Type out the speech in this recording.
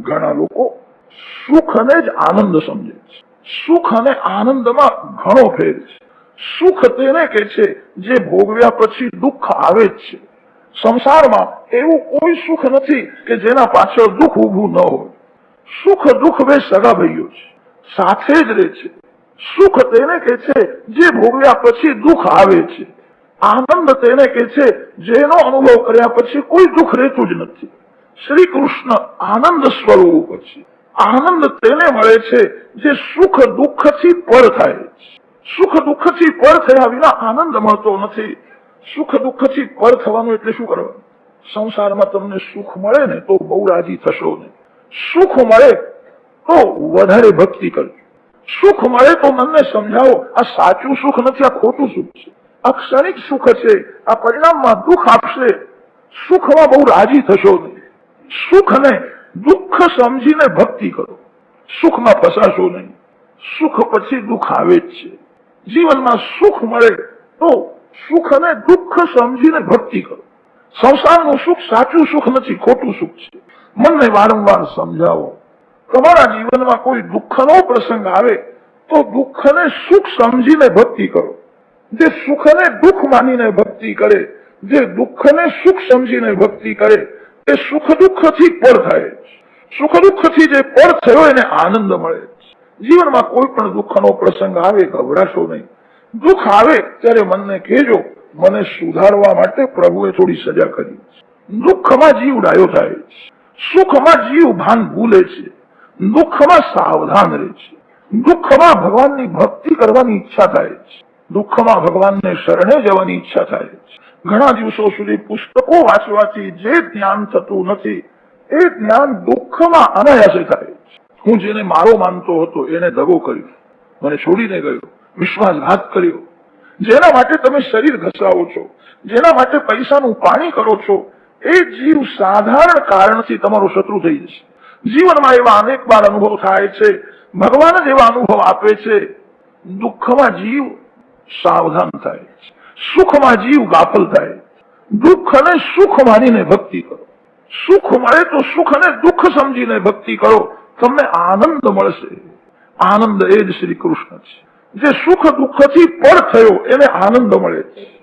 ઘણા લોકો સુખને જ આનંદ સમજે છે. સુખ અને આનંદમાં ઘણો ફેર છે. સુખ તેને કે છે જે ભોગવ્યા પછી દુઃખ આવે જ છે. સંસારમાં એવું કોઈ સુખ નથી કે જેના પાછળ દુઃખ ઊભું ન હોય. સુખ દુઃખ બે સગા ભાઈઓ છે. સાથે જ રહે છે. સુખ તેને કે છે જે ભોગવ્યા પછી દુઃખ આવે છે. આનંદ તેને કે છે જેનો અનુભવ કર્યા પછી કોઈ દુઃખ રહેતું જ નથી. શ્રી કૃષ્ણ આનંદ સ્વરૂપ છે. આનંદ તેને મળે છે જે સુખ દુઃખથી પર થાય સુખ દુઃખથી પર થયા વિના આનંદ મળતો નથી. સુખ દુઃખથી પર થવાનું એટલે શું કરવાનું? સંસારમાં તમને સુખ મળે ને તો બહુ રાજી થશો ને. સુખ મળે તો વધારે ભક્તિ કરજો. સુખ મળે તો મનને સમજાવો, આ સાચું સુખ નથી, આ ખોટું સુખ છે. આ ક્ષણિક સુખ છે, આ પરિણામમાં દુઃખ આપશે. સુખમાં બહુ રાજી થશો નહીં સુખને દુઃખ સમજીને ભક્તિ કરો. સુખમાં ફસાશો નહીં. સુખ પછી દુઃખ આવે જ છે. જીવનમાં સુખ મળે તો સુખને દુઃખ સમજીને ભક્તિ કરો. સંસારનું સુખ સાચું સુખ નથી, ખોટું સુખ છે. મનને વારંવાર સમજાવો. તમારા જીવનમાં કોઈ દુઃખનો પ્રસંગ આવે તો દુઃખને સુખ સમજીને ભક્તિ કરો. જે સુખને દુઃખ માનીને ભક્તિ કરે, જે દુઃખને સુખ સમજીને ભક્તિ કરે તે સુખ દુઃખથી પર થાય. સુખ દુઃખથી જે પર થયો એને આનંદ મળે જીવનમાં કોઈ પણ દુઃખનો પ્રસંગ આવે, ગભરાશો નહીં. દુઃખ આવે, ત્યારે મનને કહેજો, મને સુધારવા માટે પ્રભુએ થોડી સજા કરી દુઃખમાં જીવ ડાયો થાય છે. સુખમાં જીવ ભાન ભૂલે છે. દુઃખમાં સાવધાન રહે છે. દુઃખમાં ભગવાનની ભક્તિ કરવાની ઈચ્છા થાય છે. દુઃખમાં ભગવાનને શરણે જવાની ઈચ્છા થાય છે. ઘણા દિવસો સુધી પુસ્તકો વાંચવાથી જે ધ્યાન થતું નથી, એ જ્ઞાન દુઃખમાં અનાયાસે થાય હું જેને મારો માનતો હતો, એને દગો કર્યો. મને છોડીને ગયો, વિશ્વાસઘાત કર્યો. જેના માટે તમે શરીર ઘસાવો છો, જેના માટે પૈસાનું પાણી કરો છો, એ જીવ સાધારણ કારણથી તમારો શત્રુ થઈ જશે. જીવનમાં એવા અનેક વાર અનુભવ થાય છે, ભગવાન જ એવા અનુભવ આપે છે. દુઃખમાં જીવ સાવધાન થાય છે. સુખમાં જીવ ગાફલ થાય. દુઃખ અને સુખ માનીને ભક્તિ કરો. સુખ મળે તો સુખ અને દુઃખ સમજીને ભક્તિ કરો. તમને આનંદ મળશે. આનંદ એ જ શ્રી કૃષ્ણ છે. જે સુખ દુઃખથી પર થયો, એને આનંદ મળે છે.